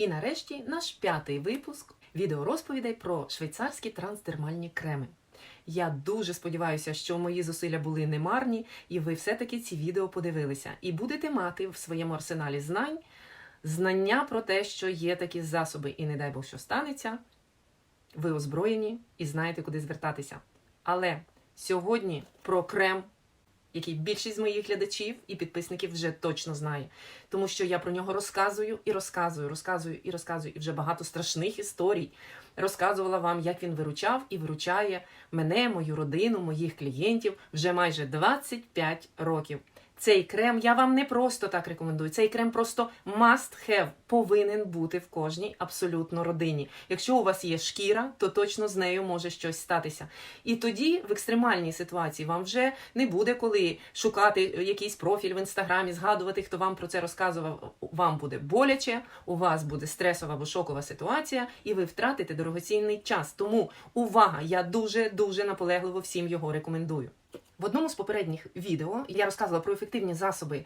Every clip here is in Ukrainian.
І нарешті наш п'ятий випуск відеорозповідей про швейцарські трансдермальні креми. Я дуже сподіваюся, що мої зусилля були немарні, і ви все-таки ці відео подивилися і будете мати в своєму арсеналі знань знання про те, що є такі засоби, і не дай Бог, що станеться. Ви озброєні і знаєте, куди звертатися. Але сьогодні про крем, який більшість моїх глядачів і підписників вже точно знає, тому що я про нього розказую і розказую, розказую і розказую, і вже багато страшних історій розказувала вам, як він виручав і виручає мене, мою родину, моїх клієнтів вже майже 25 років. Цей крем я вам не просто так рекомендую. Цей крем просто must have, повинен бути в кожній абсолютно родині. Якщо у вас є шкіра, то точно з нею може щось статися. І тоді в екстремальній ситуації вам вже не буде коли шукати якийсь профіль в інстаграмі, згадувати, хто вам про це розказував. Вам буде боляче, у вас буде стресова або шокова ситуація, і ви втратите дорогоцінний час. Тому увага! Я дуже дуже наполегливо всім його рекомендую. В одному з попередніх відео я розказувала про ефективні засоби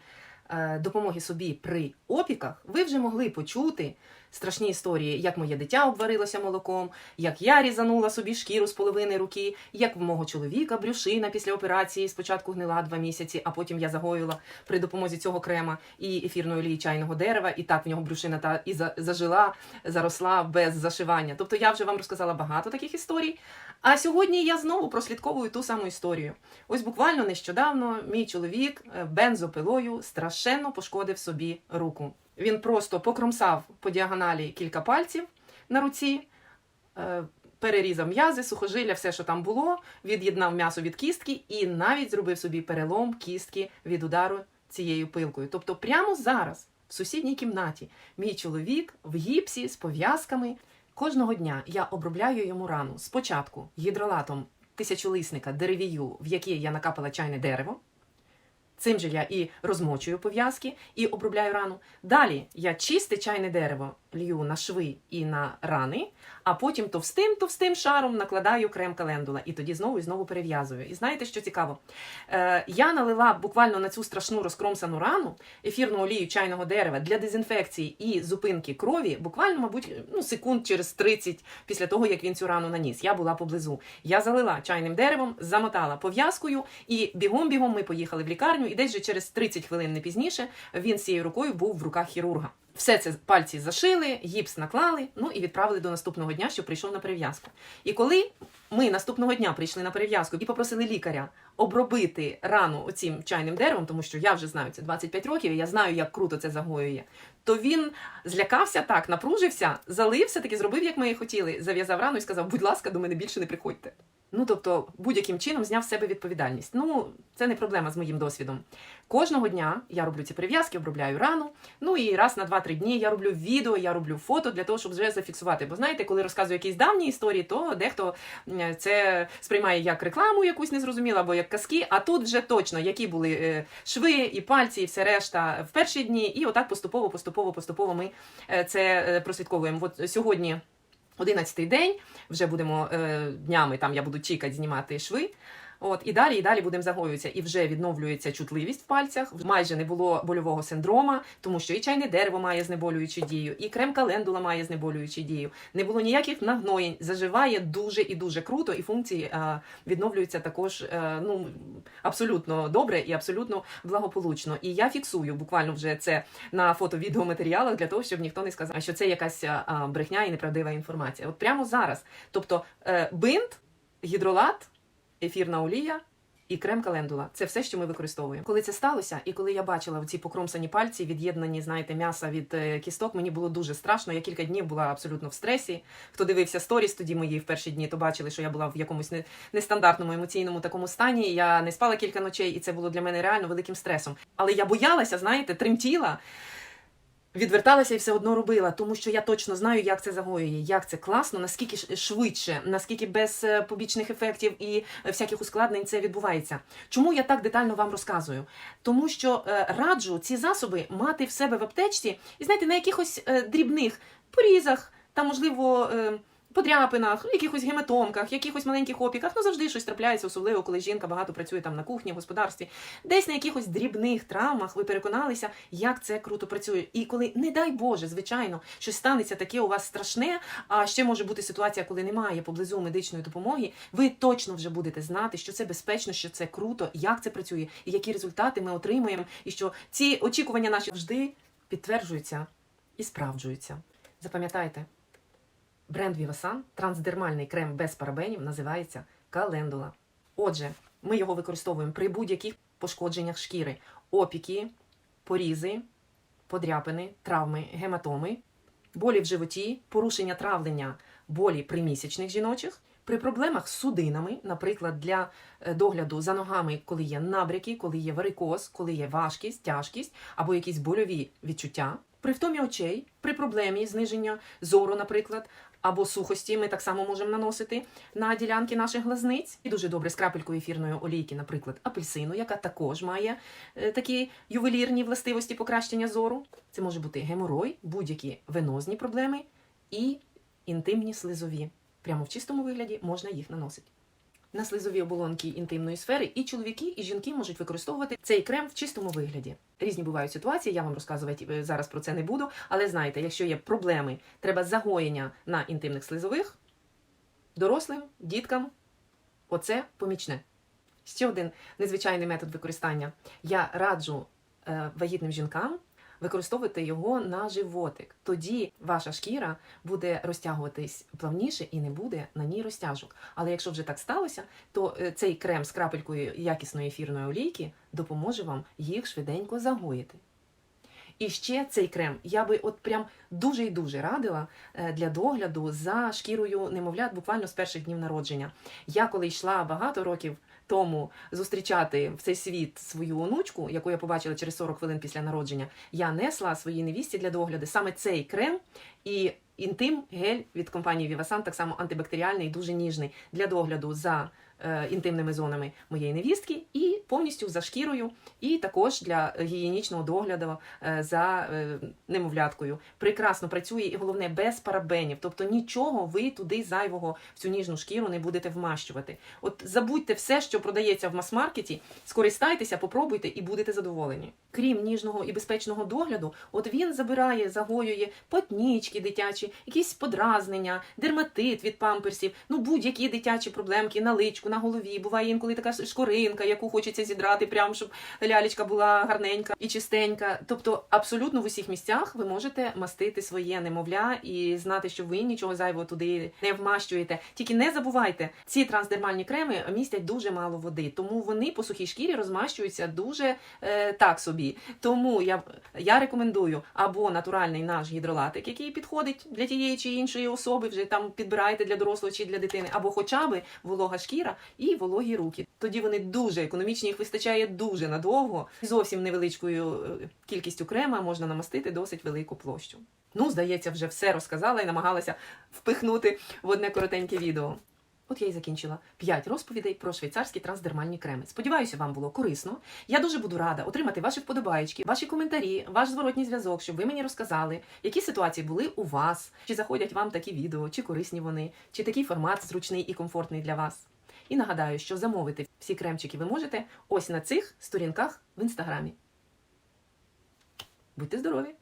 е, допомоги собі при опіках. Ви вже могли почути страшні історії, як моє дитя обварилося молоком, як я різанула собі шкіру з половини руки, як в мого чоловіка брюшина після операції спочатку гнила два місяці, а потім я загоїла при допомозі цього крема і ефірної олії чайного дерева, і так в нього брюшина та і за- зажила, заросла без зашивання. Тобто я вже вам розказала багато таких історій. А сьогодні я знову прослідковую ту саму історію. Ось буквально нещодавно мій чоловік е, бензопилою страшенно пошкодив собі руку. Він просто покромсав по діагоналі кілька пальців на руці, е, перерізав м'язи, сухожилля, все, що там було, від'єднав м'ясо від кістки і навіть зробив собі перелом кістки від удару цією пилкою. Тобто, прямо зараз, в сусідній кімнаті, мій чоловік в гіпсі з пов'язками. Кожного дня я обробляю йому рану спочатку гідролатом тисячолисника деревію, в який я накапала чайне дерево. Цим же я і розмочую пов'язки і обробляю рану. Далі я чисте чайне дерево лью на шви і на рани, а потім товстим товстим шаром накладаю крем календула і тоді знову і знову перев'язую. І знаєте, що цікаво? Е, я налила буквально на цю страшну розкромсану рану ефірну олію чайного дерева для дезінфекції і зупинки крові, буквально, мабуть, ну, секунд через 30 після того, як він цю рану наніс. Я була поблизу. Я залила чайним деревом, замотала пов'язкою, і бігом-бігом ми поїхали в лікарню. І десь же через 30 хвилин не пізніше він з цією рукою був в руках хірурга. Все це пальці зашили, гіпс наклали, ну і відправили до наступного дня, що прийшов на перев'язку. І коли ми наступного дня прийшли на перев'язку і попросили лікаря обробити рану оцім чайним деревом, тому що я вже знаю це 25 років, і я знаю, як круто це загоює. То він злякався так, напружився, залився, таки зробив, як ми і хотіли, зав'язав рану і сказав: будь ласка, до мене більше не приходьте. Ну, тобто, будь-яким чином зняв з себе відповідальність. Ну, це не проблема з моїм досвідом. Кожного дня я роблю ці перев'язки, обробляю рану. Ну і раз на 2-3 дні я роблю відео, я роблю фото для того, щоб вже зафіксувати. Бо знаєте, коли розказую якісь давні історії, то дехто це сприймає як рекламу якусь незрозумілу, або як казки. А тут вже точно які були е, шви і пальці, і все решта в перші дні. І отак поступово, поступово, поступово ми е, це е, прослідковуємо. От сьогодні. Одинадцятий день, вже будемо е, днями, там я буду чікати, знімати шви. От, і далі, і далі будемо загоюватися. І вже відновлюється чутливість в пальцях. Майже не було больового синдрома, тому що і чайне дерево має знеболюючу дію, і крем календула має знеболюючу дію. Не було ніяких нагноєнь. Заживає дуже і дуже круто, і функції е, відновлюються також е, ну, абсолютно добре і абсолютно благополучно. І я фіксую буквально вже це на фото-відеоматеріалах для того, щоб ніхто не сказав, що це якась е, брехня і неправдива інформація. От прямо зараз. Тобто бинт, гідролат ефірна олія і крем календула. Це все, що ми використовуємо. Коли це сталося, і коли я бачила ці покромсані пальці, від'єднані, знаєте, м'яса від е, кісток, мені було дуже страшно. Я кілька днів була абсолютно в стресі. Хто дивився сторіс тоді мої в перші дні, то бачили, що я була в якомусь не- нестандартному емоційному такому стані. Я не спала кілька ночей, і це було для мене реально великим стресом. Але я боялася, знаєте, тремтіла. Відверталася і все одно робила, тому що я точно знаю, як це загоює, як це класно, наскільки швидше, наскільки без е, побічних ефектів і е, всяких ускладнень це відбувається. Чому я так детально вам розказую? Тому що е, раджу ці засоби мати в себе в аптечці і знаєте, на якихось дрібних порізах, та можливо. Подряпинах, якихось гематомках, якихось маленьких опіках. Ну завжди щось трапляється, особливо коли жінка багато працює там на кухні, в господарстві. Десь на якихось дрібних травмах ви переконалися, як це круто працює. І коли, не дай Боже, звичайно, щось станеться таке у вас страшне, а ще може бути ситуація, коли немає поблизу медичної допомоги, ви точно вже будете знати, що це безпечно, що це круто, як це працює, і які результати ми отримуємо, і що ці очікування наші завжди підтверджуються і справджуються. Запам'ятайте, бренд Vivasan, трансдермальний крем без парабенів, називається календула. Отже, ми його використовуємо при будь-яких пошкодженнях шкіри, опіки, порізи, подряпини, травми, гематоми, болі в животі, порушення травлення, болі примісячних жіночих. При проблемах з судинами, наприклад, для е, догляду за ногами, коли є набряки, коли є варикоз, коли є важкість, тяжкість або якісь больові відчуття, при втомі очей, при проблемі зниження зору, наприклад, або сухості, ми так само можемо наносити на ділянки наших глазниць. І дуже добре з крапелькою ефірної олійки, наприклад, апельсину, яка також має е, такі ювелірні властивості покращення зору. Це може бути геморой, будь-які венозні проблеми і інтимні слизові. Прямо в чистому вигляді можна їх наносити. На слизові оболонки інтимної сфери і чоловіки, і жінки можуть використовувати цей крем в чистому вигляді. Різні бувають ситуації, я вам розказувати е, зараз про це не буду. Але знаєте, якщо є проблеми, треба загоєння на інтимних слизових, дорослим, діткам, оце помічне. Ще один незвичайний метод використання. Я раджу е, вагітним жінкам використовувати його на животик. Тоді ваша шкіра буде розтягуватись плавніше і не буде на ній розтяжок. Але якщо вже так сталося, то е, цей крем з крапелькою якісної ефірної олійки допоможе вам їх швиденько загоїти. І ще цей крем я би от прям дуже і дуже радила е, для догляду за шкірою немовлят буквально з перших днів народження. Я коли йшла багато років тому зустрічати в цей світ свою онучку, яку я побачила через 40 хвилин після народження, я несла своїй невісті для догляду саме цей крем і інтим гель від компанії Vivasan, так само антибактеріальний, дуже ніжний для догляду за інтимними зонами моєї невістки і повністю за шкірою, і також для гігієнічного догляду е, за е, немовляткою. Прекрасно працює і головне без парабенів, тобто нічого ви туди зайвого в цю ніжну шкіру не будете вмащувати. От забудьте все, що продається в мас-маркеті, скористайтеся, попробуйте і будете задоволені. Крім ніжного і безпечного догляду, от він забирає, загоює потнічки дитячі, якісь подразнення, дерматит від памперсів, ну будь-які дитячі проблемки на личку, на голові. Буває інколи така шкоринка, яку хочеться зідрати, прям щоб лялечка була гарненька і чистенька. Тобто, абсолютно в усіх місцях ви можете мастити своє немовля і знати, що ви нічого зайвого туди не вмащуєте. Тільки не забувайте, ці трансдермальні креми містять дуже мало води, тому вони по сухій шкірі розмащуються дуже е, так собі. Тому я, я рекомендую або натуральний наш гідролатик, який підходить для тієї чи іншої особи, вже там підбираєте для дорослого чи для дитини, або хоча б волога шкіра і вологі руки. Тоді вони дуже економічні, їх вистачає дуже надовго. Зовсім невеличкою е, кількістю крема можна намастити досить велику площу. Ну, здається, вже все розказала і намагалася впихнути в одне коротеньке відео. От я і закінчила 5 розповідей про швейцарські трансдермальні креми. Сподіваюся, вам було корисно. Я дуже буду рада отримати ваші вподобаєчки, ваші коментарі, ваш зворотній зв'язок, щоб ви мені розказали, які ситуації були у вас, чи заходять вам такі відео, чи корисні вони, чи такий формат зручний і комфортний для вас. І нагадаю, що замовити всі кремчики ви можете ось на цих сторінках в інстаграмі. Будьте здорові!